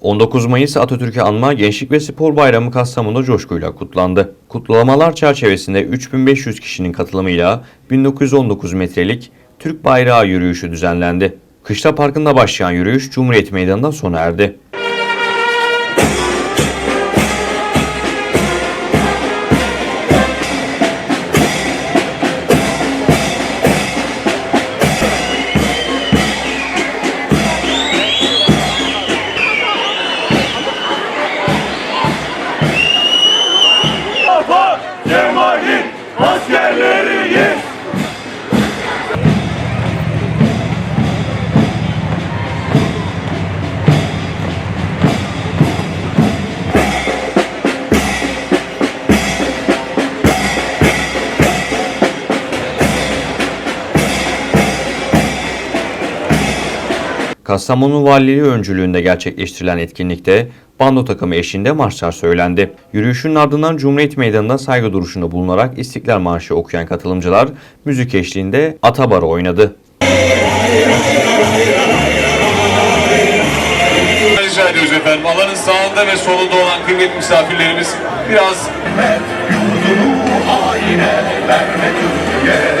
19 Mayıs Atatürk'ü anma Gençlik ve Spor Bayramı Kastamonu'da coşkuyla kutlandı. Kutlamalar çerçevesinde 3500 kişinin katılımıyla 1919 metrelik Türk bayrağı yürüyüşü düzenlendi. Kışla Parkı'nda başlayan yürüyüş Cumhuriyet Meydanı'nda sona erdi. Mustafa Kemal'in Kastamonu Valiliği öncülüğünde gerçekleştirilen etkinlikte bando takımı eşliğinde marşlar söylendi. Yürüyüşün ardından Cumhuriyet Meydanı'nda saygı duruşunda bulunarak İstiklal Marşı okuyan katılımcılar müzik eşliğinde Atabar'ı oynadı. Rica ediyoruz efendim. Alanın sağında ve solunda olan kıymetli misafirlerimiz biraz haine verme Türkiye